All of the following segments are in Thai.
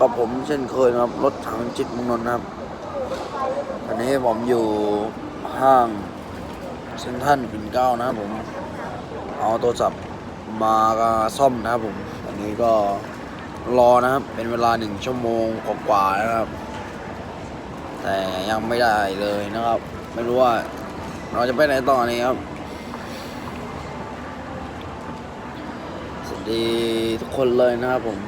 กับผมเช่นเคยนะครับรถถังจิตมุงนนท์นะครับอันนี้ผมอยู่ห้างเซ็นทรัลปิ่นเก้านะครับผมเอาโทรศัพท์มาซ่อมนะครับผมอันนี้ก็รอนะครับเป็นเวลาหนึ่งชั่วโมงกว่าๆนะครับ แต่ยังไม่ได้เลยนะครับ ไม่รู้ว่าเราจะไปไหนต่อนี้ครับสวัสดีทุกคนเลยนะครับผม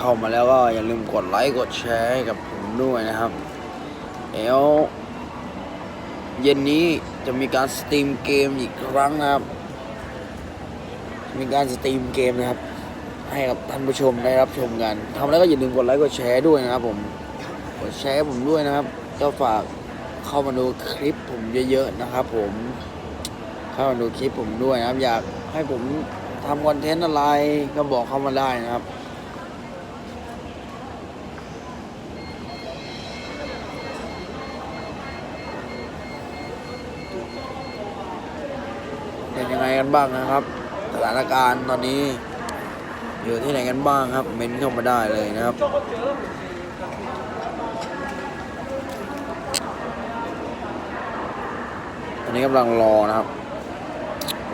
เข้ามาแล้วก็อย่าลืมกดไลค์กดแชร์กับผมด้วยนะครับเดี๋ยวเย็นนี้จะมีการสตรีมเกมอีกครั้งนะครับ มีการสตรีมเกมนะครับ ให้กับท่านผู้ชมได้รับชมกันทำแล้วก็อย่าลืมกดไลค์กดแชร์ด้วยนะครับ ผมกดแชร์ผมด้วยนะครับ ก็ฝากเข้ามาดูคลิปผมเยอะๆนะครับ ผมเข้ามาดูคลิปผมด้วยนะครับ อยากให้ผมทำคอนเทนต์อะไรก็บอกเข้ามาได้นะครับ เป็นยังไงกันบ้างนะครับ สถานการณ์ตอนนี้ อยู่ที่ไหนกันบ้างครับ เม้นเข้ามาได้เลยนะครับตอนนี้กำลังรอนะครับ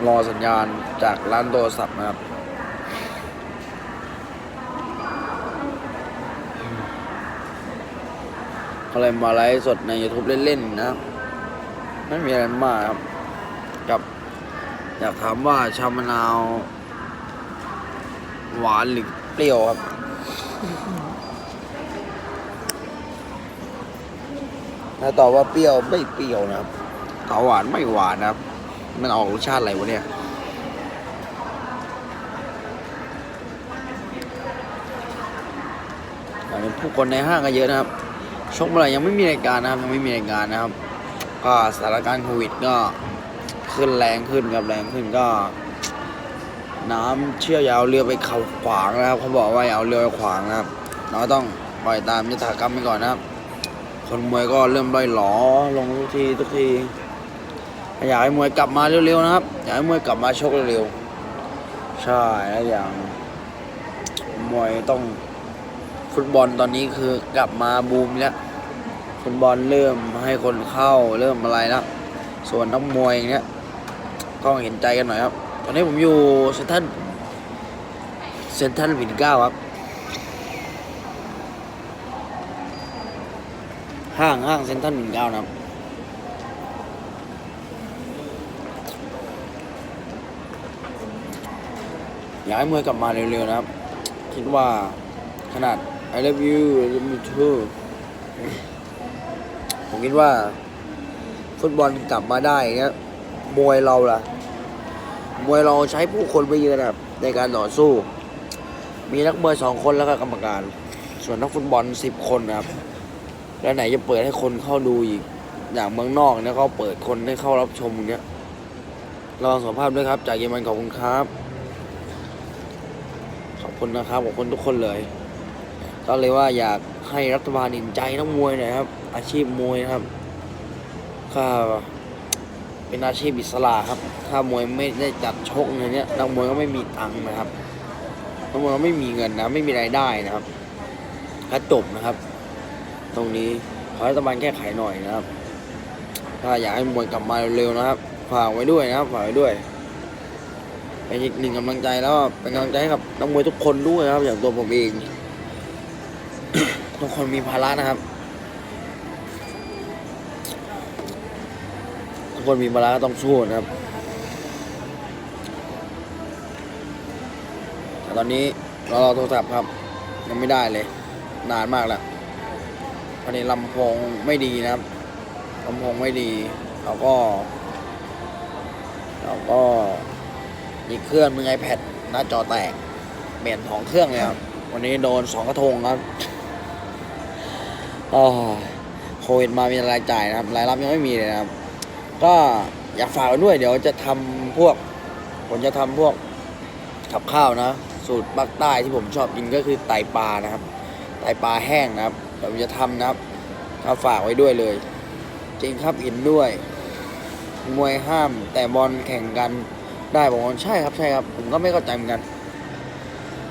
รอสัญญาณจากร้านโทรศัพท์นะครับก็เลยมาไลฟ์สดใน YouTube เล่นๆนะครับไม่มีอะไรมากครับ อยากถามว่าชามะนาว หวานหรือเปรี้ยวครับ ถ้าตอบว่าเปรี้ยวไม่เปรี้ยวนะครับถ้าหวานไม่หวานนะครับ มันออกรสชาติอะไรวะเนี่ยตอนนี้ผู้คนในห้างก็เยอะนะครับ ชกเมื่อไหร่ยังไม่มีรายการนะครับยังไม่มีรายการนะครับ ก็สถานการณ์โควิดก็ ขึ้นแรงขึ้นครับแรงขึ้นก็ น้ำเชี่ยอยาวเรือไปเขาขวางนะครับเขาบอกว่าอย่าเอาเรือไปขวางนะครับเราต้องปล่อยตามยถากรรมไปก่อนนะครับ คนมวยก็เริ่มด้อยหลอลงทุกทีทุกทีอยากให้มวยกลับมาเร็วๆนะครับอยากให้มวยกลับมาชกเร็วๆใช่แล้วอย่างมวยต้องฟุตบอลตอนนี้คือกลับมาบูมแล้วฟุตบอลเริ่มให้คนเข้าเริ่มอะไรแล้วส่วนนักมวยเงี้ย ต้องเห็นใจกันหน่อยครับ ตอนนี้ผมอยู่เซนทรัลเซนทรัลวินเก้าครับ ห้างห้างเซนทรัลวินเก้านะครับอยากให้มวยกลับมาเร็วๆนะครับ คิดว่าขนาด I love you I love you too ผมคิดว่า ฟุตบอลกลับมาได้นี้ย มวยเราล่ะ มวยเราใช้ผู้คนไปเยอะนะครับในการต่อสู้ มีนักมวยสองคนแล้วก็กรรมการ ส่วนนักฟุตบอลสิบคนนะครับ แล้วไหนจะเปิดให้คนเข้าดูอีก อย่างเมืองนอกเนี่ยเขาเปิดคนให้เข้ารับชมเงี้ยรองสัมภาพด้วยครับ จากเยอรมันขอบคุณครับ ขอบคุณนะครับ ขอบคุณทุกคนเลย ก็เลยว่าอยากให้รัฐบาลเห็นใจนักมวยหน่อยครับ อาชีพมวยครับก็ เป็นอาชีพอิสระครับ ถ้ามวยไม่ได้จัดชกในเนี้ยนักมวยก็ไม่มีตังค์นะครับนักมวยก็ไม่มีเงินนะ ไม่มีรายได้นะครับก็จบนะครับ ตรงนี้ขอรัฐบาลแก้ไขหน่อยนะครับ ถ้าอยากให้มวยกลับมาเร็วๆนะครับ ฝากไว้ด้วยนะครับ ฝากไว้ด้วยเป็นอีกหนึ่งกำลังใจแล้วก็เป็นกำลังใจให้กับนักมวยทุกคนด้วยนะครับ อย่างตัวผมเอง ทุกคนมีภาระนะครับ ทุก คนมีภาระก็ต้องสู้นะครับแต่ตอนนี้เรารอโทรศัพท์ครับ ยังไม่ได้เลย นานมากแล้วตอนนี้ลำโพงไม่ดีนะครับลำโพงไม่ดีเราก็เราก็อีเครื่องมึงไอแพดหน้าจอแตกเปลี่ยนสองเครื่องเลยครับ วันนี้โดนสองกระทงครับอ๋อโควิดมามีรายจ่ายนะครับ รายรับยังไม่มีเลยนะครับ ก็อยากฝากด้วย เดี๋ยวจะทำพวก ผมจะทำพวกกับข้าวนะ สูตรภาคใต้ที่ผมชอบกินก็คือไตปลานะครับ ไตปลาแห้งนะครับเดี๋ยวผมจะทำนะครับก็ฝากไว้ด้วยเลย จริงครับเห็นด้วย มวยห้าม แต่บอลแข่งกันได้บอกว่าใช่ครับใช่ครับ ผมก็ไม่เข้าใจเหมือนกัน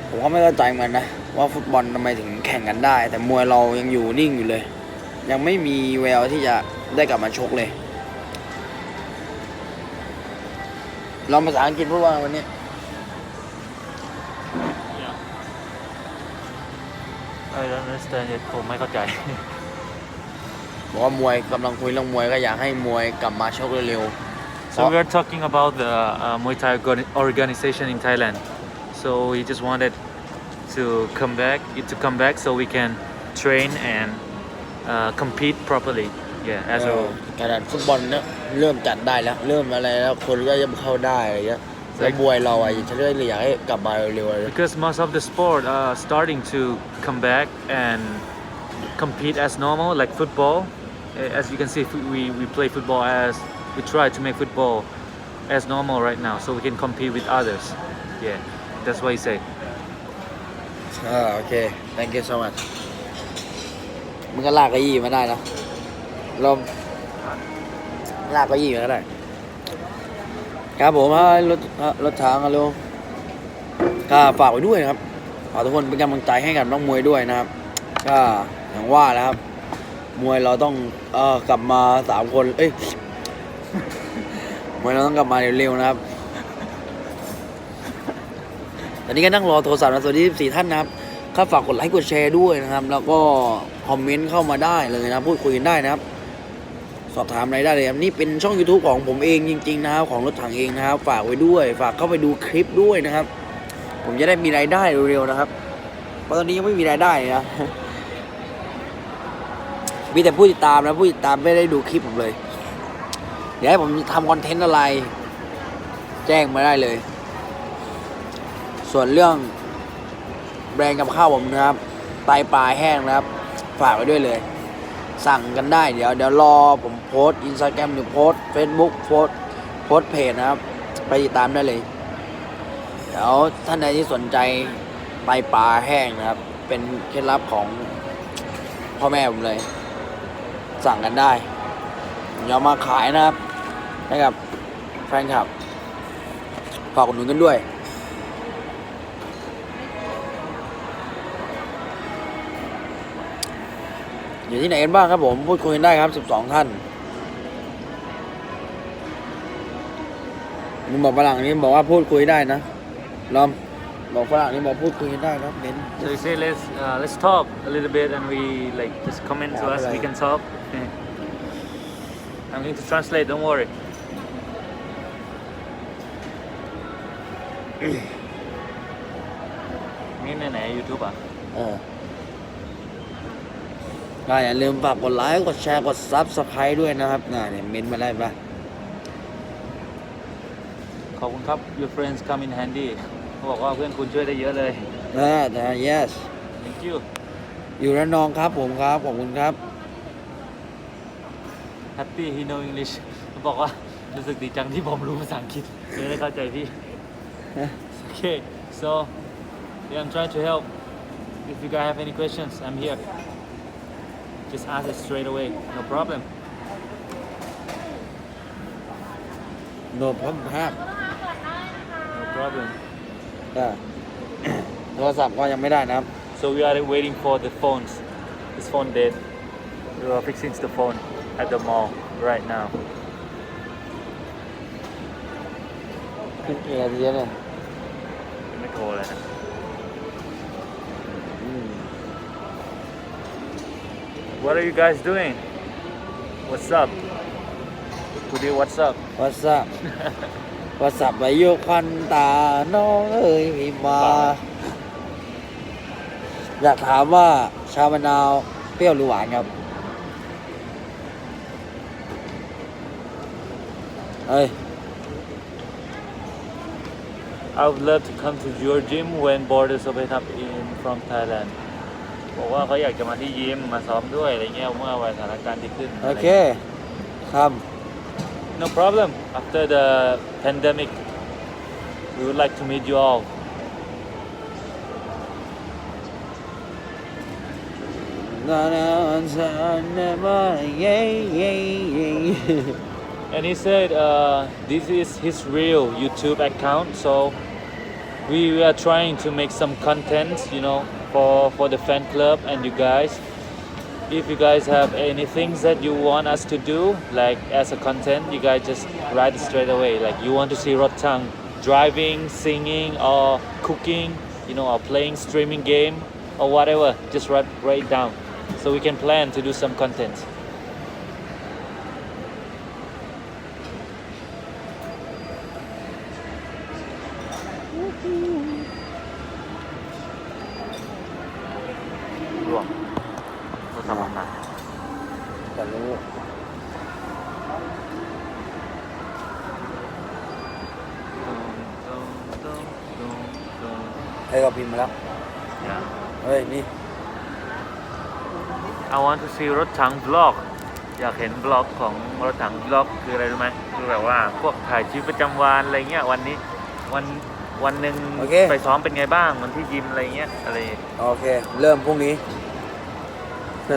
ผมก็ไม่เข้าใจเหมือนกันนะ ว่าฟุตบอลทำไมถึงแข่งกันได้ แต่มวยเรายังอยู่นิ่งอยู่เลย ยังไม่มีแววที่จะได้กลับมาชกเลย เราภาษาอังกฤษพูดว่าวันนี้ I don't understand it ผมไม่เข้าใจ บอกว่ามวยกำลังคุยเรื่องมวยก็อยากให้มวยกลับมาชกเร็วๆ So we are talking about the uh, Muay Thai organ- organization in Thailand. So we just wanted to come back, it to come back, so we can train and uh, compete properly. Yeah, as เออ well. ขนาดฟุตบอลเนี่ยเริ่มจัดได้แล้ว เริ่มอะไรแล้วคนก็จะเข้าได้อะไรเงี้ยแล้วมวยเราอะฉันเลยอยากให้กลับมาเร็วๆเลย Because most of the sport are starting to come back and compete as normal, like football. Uh, As you can see, f- we, we play football as we try to make football as normal right now, so we can compete with others. Yeah, that's what you say. อ่าโอเค thank you so much มึงก็ลากเก้าอี้มาได้นะ ลมลากเก้าอี้มาก็ได้ ครับผมรถรถทางอะลูกก็ฝากไว้ด้วยนะครับฝากทุกคนเป็นกำลังใจให้กับน้องมวยด้วยนะครับ ก็อย่างว่าแล้วครับ มวยเราต้องเออกลับมาสามคน เอ้ยมวยเราต้องกลับมาเร็วๆนะครับตอนนี้ก็นั่งรอโทรศัพท์นะสวัสดีสี่ท่านนะครับก็ฝากกดไลค์กดแชร์ด้วยนะครับ แล้วก็คอมเมนต์เข้ามาได้เลยนะพูดคุยกันได้นะครับ สอบถามอะไรได้เลยครับนี่เป็นช่อง YouTube ของผมเองจริง ๆ นะครับของรถถังเองนะครับ ฝากไว้ด้วย ฝากเข้าไปดูคลิปด้วยนะครับ ผมจะได้มีรายได้เร็วๆนะครับ เพราะตอนนี้ยังไม่มีรายได้นะมีแต่ผู้ติดตามนะผู้ติดตามไม่ได้ดูคลิปผมเลยเดี๋ยวให้ผมทำคอนเทนต์อะไร แจ้งมาได้เลย ส่วนเรื่องแบรนด์กับข้าวผมนะครับไตปลาแห้งนะครับ ฝากไว้ด้วยเลย สั่งกันได้เดี๋ยวเดี๋ยวรอผมโพสอินสตาแกรมหรือโพสเฟซบุ๊กโพสโพสเพจนะครับ ไปติดตามได้เลย เดี๋ยวท่านใดที่สนใจไตปลาแห้งนะครับ เป็นเคล็ดลับของพ่อแม่ผมเลย สั่งกันได้ผมจะเอามาขายนะครับให้กับแฟนคลับฝากอุดหนุนกันด้วย อยู่ที่ไหนกันบ้างครับผม พูดคุยกันได้ครับ 12 ท่านมึงบอกฝรั่งนี่บอกว่าพูดคุยได้นะลอมบอกฝรั่งนี่บอกพูดคุยกันได้ครับเบน So you say let's uh, let's talk a little bit and we like just comment to Yeah, us. We right. can talk. I'm going to translate. Don't worry. นี่ในไหน YouTube อะเออ ก็อย่าลืมฝากกดไลค์กดแชร์กดซับสไครต์ด้วยนะครับน่าเนี่ยเมนต์มาได้ปะขอบคุณครับ Your friends come in handy เขาบอกว่าเพื่อนคุณช่วยได้เยอะเลยเออแต่ yes Thank you อยู่ระนองครับผมครับขอบคุณครับ Happy he know English เขาบอกว่ารู้สึกดีจังที่ผมรู้ภาษาอังกฤษเลยได้เข้าใจพี่ Okay so yeah I'm trying to help if you guys have any questions I'm here just ask it straight away no problem no problem ครับ no problem ก็ โทรศัพท์ก็ยังไม่ได้นะครับ so we are waiting for the phones this phone dead we are fixing the phone at the mall right now ขึ้นเกียร์เยอะเลย ไม่โทรเลยนะ What are you guys doing What's up Today what's up วัสับวัสับไปโยกควันตา น้องเอ้ยมีมา อยากถามว่าชามะนาวเปรี้ยวหรือหวานครับ เอ้ย I would love to come to your gym when borders open up in from Thailand บอกว่าเขาอยากจะมาที่ยิมมาซ้อมด้วยอะไรเงี้ยเมื่อวันสถานการณ์ดีขึ้น โอเค ครับ No problem after the pandemic we would like to meet you all นานาซันเนมาเย่เย่เย่ and he said uh, this is his real YouTube account so we are trying to make some content you know for for the fan club and you guys. If you guys have any things that you want us to do, like as a content, you guys just write it straight away. Like you want to see Rotang driving, singing, or cooking, you know, or playing streaming game or whatever. Just write write it down, so we can plan to do some content. ไอ้ก็พิมพ์มาแล้ว Yeah. เฮ้ยนี่ I want to see รถถังบล็อก อยากเห็นบล็อกของรถถังบล็อกคืออะไรรู้ไหมคือแบบว่าพวกถ่ายชีวิตประจำวันอะไรเงี้ยวันนี้วันวันหนึ่งโอเค ไปซ้อมเป็นไงบ้างวันที่ยิมอะไรเงี้ยอะไร โอเค เริ่มพรุ่งนี้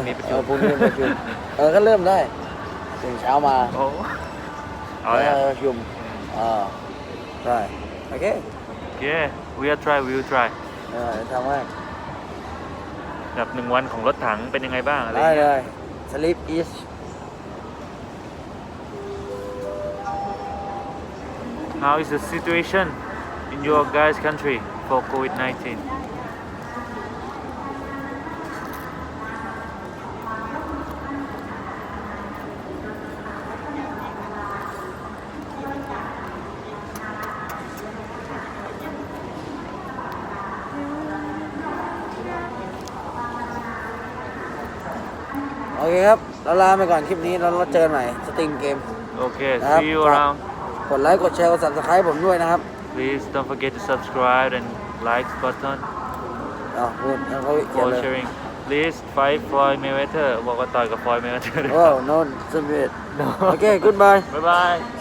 มีประชุม เออพรุ่งนี้ประชุมเออก็เริ่มได้ตื่นเช้ามาโอ้เอาเอเลยอประชุมอ่าใช่โอเค yeah we will try we will try เออทำให้แบบหนึ่งวันของรถถังเป็นยังไงบ้างอะไรเงี้ยได้เลย sleep is ๆ how is the situation in your guys country for COVID 19 เคครับเราลาไปก่อนคลิปนี้แล้วเราเจอกันใหม่สตรีมเกม Okay ครับ see you ครับ around กดไลค์กดแชร์กด subscribe ผมด้วยนะครับ Please don't forget to subscribe and like button อ๋อพูดแล้วเขาเขียน for เลย sharing. Please fight Floyd Mayweather บอกว่าต่อยกับ Floyd Mayweather โอ้ no สมิธโอเค goodbye Bye bye